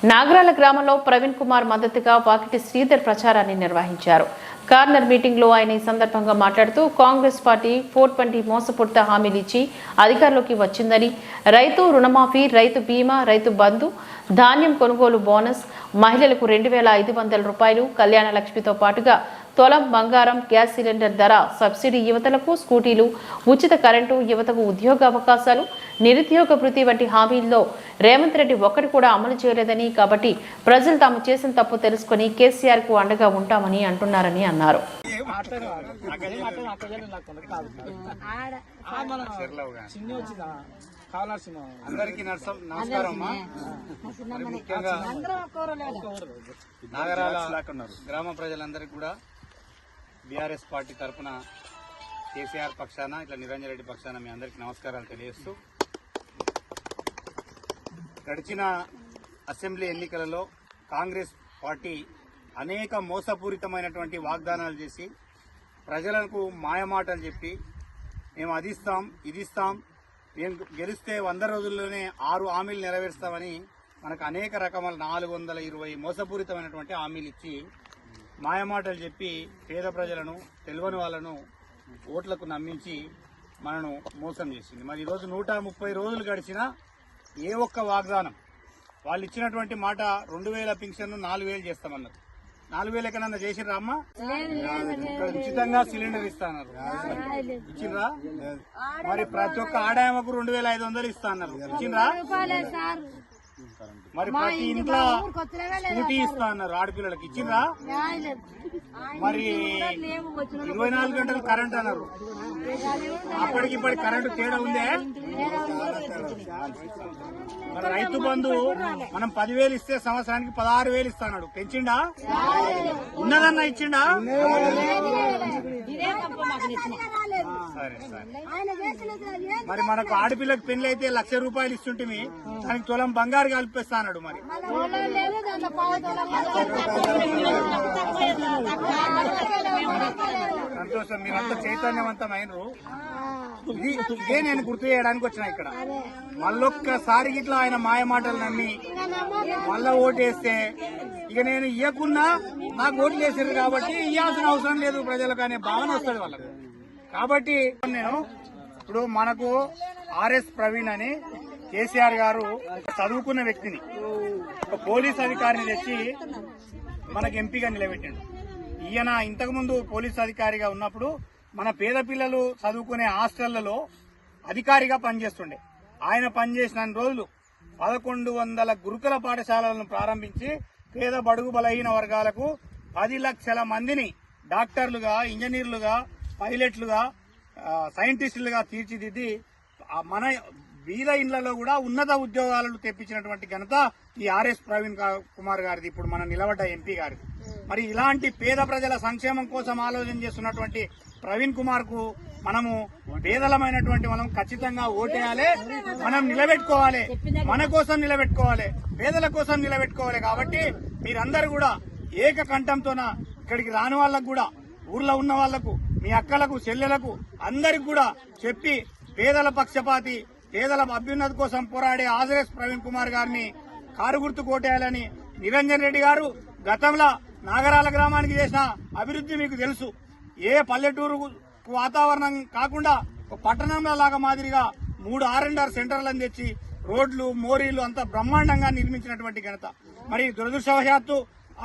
నాగరాల గ్రామంలో ప్రవీణ్ కుమార్ మద్దతుగా వాకిటి శ్రీధర్ ప్రచారాన్ని నిర్వహించారు. కార్నర్ మీటింగ్లో ఆయన ఈ సందర్భంగా మాట్లాడుతూ కాంగ్రెస్ పార్టీ ఫోర్ ట్వంటీ మోసపూరిత హామీలిచ్చి అధికారంలోకి వచ్చిందని రైతు రుణమాఫీ రైతు బీమా రైతు బంధు ధాన్యం కొనుగోలు బోనస్ మహిళలకు రెండు వేల ఐదు వందల రూపాయలు కళ్యాణ లక్ష్మితో పాటుగా తొలం బంగారం గ్యాస్ సిలిండర్ ధర సబ్సిడీ యువతలకు స్కూటీలు ఉచిత కరెంటు యువతకు ఉద్యోగ అవకాశాలు నిరుద్యోగ వృత్తి వంటి హామీల్లో రేవంత్ రెడ్డి ఒక్కటి కూడా అమలు చేయలేదని కాబట్టి ప్రజలు తాము చేసిన తప్పు తెలుసుకుని కేసీఆర్కు అండగా ఉంటామని అంటున్నారని అన్నారు. నమస్కారం అమ్మా ముఖ్యంగా నాగరాల గ్రామ ప్రజలందరికీ కూడా బీఆర్ఎస్ పార్టీ తరఫున కేసీఆర్ పక్షాన ఇట్లా నిరంజన్ రెడ్డి పక్షాన మీ అందరికీ నమస్కారాలు తెలియజేస్తూ గడిచిన అసెంబ్లీ ఎన్నికలలో కాంగ్రెస్ పార్టీ అనేక మోసపూరితమైనటువంటి వాగ్దానాలు చేసి ప్రజలకు మాయమాటలు చెప్పి మేము అది ఇస్తాం మేము గెలిస్తే వంద రోజుల్లోనే ఆరు హామీలు నెరవేరుస్తామని మనకు అనేక రకముల నాలుగు వందల ఇరవై మోసపూరితమైనటువంటి హామీలు ఇచ్చి మాయమాటలు చెప్పి పేద ప్రజలను తెలియని వాళ్ళను ఓట్లకు నమ్మించి మనను మోసం చేసింది. మరి ఈరోజు నూట ముప్పై రోజులు గడిచినా ఏ ఒక్క వాగ్దానం. వాళ్ళు ఇచ్చినటువంటి మాట రెండు వేల పింఛన్ నాలుగు వేలు చేస్తామన్నారు. నాలుగు వేలు ఎక్కడన్నా చేసిర్రా అమ్మ? ఉచితంగా సిలిండర్ ఇస్తాన్నారు. ఇచ్చిండ్రా మరి ప్రతి ఒక్క ఆడాయమకు రెండు వేల ఐదు వందలు ఇస్తా అన్నారు ఇచ్చిండ్రా మరి ప్రతి ఇంట్లో స్కూటీ ఇస్తా అన్నారు. ఆడపిల్లలకి మరి ఇరవై నాలుగు గంటలు కరెంట్ అన్నారు. అప్పటికి ఇప్పటికి కరెంటు తేడా ఉందే? మరి రైతు బంధు మనం పదివేలు ఇస్తే సంవత్సరానికి పదహారు వేలు ఇస్తాడు పెంచిండా? ఉన్నదన్నా ఇచ్చిండా? సరే సరే. మరి మనకు ఆడపిల్లకి పెళ్ళి అయితే లక్ష రూపాయలు ఇస్తుంటే దానికి తులం బంగారు కలిపిస్తా అన్నాడు మరి. సంతోషం మీరంతా చైతన్యవంతమైనరు. ఇదే నేను గుర్తు చేయడానికి వచ్చిన ఇక్కడ. మళ్ళొక్కసారి ఇట్లా ఆయన మాయ మాటలు నమ్మి మళ్ళా ఓటేస్తే ఇక నేను ఇవ్వకున్నా నాకు ఓట్లు వేసారు కాబట్టి ఇవ్వాల్సిన అవసరం లేదు ప్రజలకు అనే భావన వస్తుంది వాళ్ళకు. కాబట్టి నేను ఇప్పుడు మనకు ఆర్ఎస్ ప్రవీణ్ అని కేసీఆర్ గారు చదువుకున్న వ్యక్తిని ఒక పోలీస్ అధికారిని తెచ్చి మనకు ఎంపీగా నిలబెట్టిండు. ఈయన ఇంతకుముందు పోలీస్ అధికారిగా ఉన్నప్పుడు మన పేద పిల్లలు చదువుకునే హాస్టళ్ళలో అధికారిగా పనిచేస్తుండే. ఆయన పనిచేసిన రోజులు పదకొండు వందల గురుకుల పాఠశాలలను ప్రారంభించి పేద బడుగు బలహీన వర్గాలకు పది లక్షల మందిని డాక్టర్లుగా ఇంజనీర్లుగా పైలట్లుగా సైంటిస్టులుగా తీర్చిదిద్ది మన బీద ఇండ్లలో కూడా ఉన్నత ఉద్యోగాలను తెప్పించినటువంటి ఘనత ఈ ఆర్ఎస్ ప్రవీణ్ కుమార్ గారిది. ఇప్పుడు మన నిలబడ్డ ఎంపీ గారిది. మరి ఇలాంటి పేద ప్రజల సంక్షేమం కోసం ఆలోచన చేస్తున్నటువంటి ప్రవీణ్ కుమార్కు మనము పేదలమైనటువంటి మనం ఖచ్చితంగా ఓటేయాలి మనం నిలబెట్టుకోవాలి. మన కోసం నిలబెట్టుకోవాలి పేదల కోసం నిలబెట్టుకోవాలి కాబట్టి మీరందరూ కూడా ఏకకంఠంతోన ఇక్కడికి రాని వాళ్ళకు కూడా ఊర్లో ఉన్న వాళ్ళకు మీ అక్కలకు చెల్లెలకు అందరికి కూడా చెప్పి పేదల పక్షపాతి పేదల అభ్యున్నతి కోసం పోరాడే ఆజరేస్ ప్రవీణ్ కుమార్ గారిని కారు గుర్తు కోటేయాలని నిరంజన్ రెడ్డి గారు గతంలో నాగరాల గ్రామానికి చేసిన అభివృద్ధి మీకు తెలుసు. ఏ పల్లెటూరు వాతావరణం కాకుండా ఒక పట్టణంలో లాగా మాదిరిగా మూడు ఆర్ అండ్ ఆర్ సెంటర్లను తెచ్చి రోడ్లు మోరీలు అంతా బ్రహ్మాండంగా నిర్మించినటువంటి ఘనత. మరి దురదృష్టవశాత్తు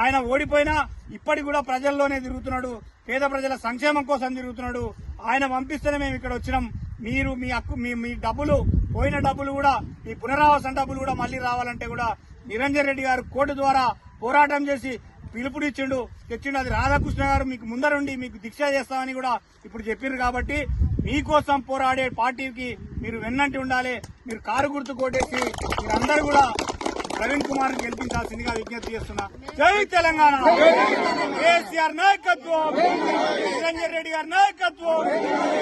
ఆయన ఓడిపోయినా ఇప్పటికి కూడా ప్రజల్లోనే తిరుగుతున్నాడు పేద ప్రజల సంక్షేమం కోసం తిరుగుతున్నాడు. ఆయన పంపిస్తేనే మేము ఇక్కడ వచ్చినాం. మీరు మీ హక్కు మీ మీ డబ్బులు పోయిన డబ్బులు కూడా మీ పునరావాసం డబ్బులు కూడా మళ్ళీ రావాలంటే కూడా నిరంజన్ రెడ్డి గారు కోర్టు ద్వారా పోరాటం చేసి పిలుపునిచ్చిండు తెచ్చిండు. అది రాధాకృష్ణ గారు మీకు ముందరుండి మీకు దీక్ష చేస్తామని కూడా ఇప్పుడు చెప్పారు కాబట్టి మీకోసం పోరాడే పార్టీకి మీరు వెన్నంటి ఉండాలి. మీరు కారు గుర్తు కొట్టేసి మీరందరూ కూడా ప్రవీణ్ కుమార్ గెలిపించాల్సిందిగా విజ్ఞప్తి చేస్తున్నా. జై తెలంగాణ! కేసీఆర్ నాయకత్వం! నిరంజన్ రెడ్డి గారి నాయకత్వం!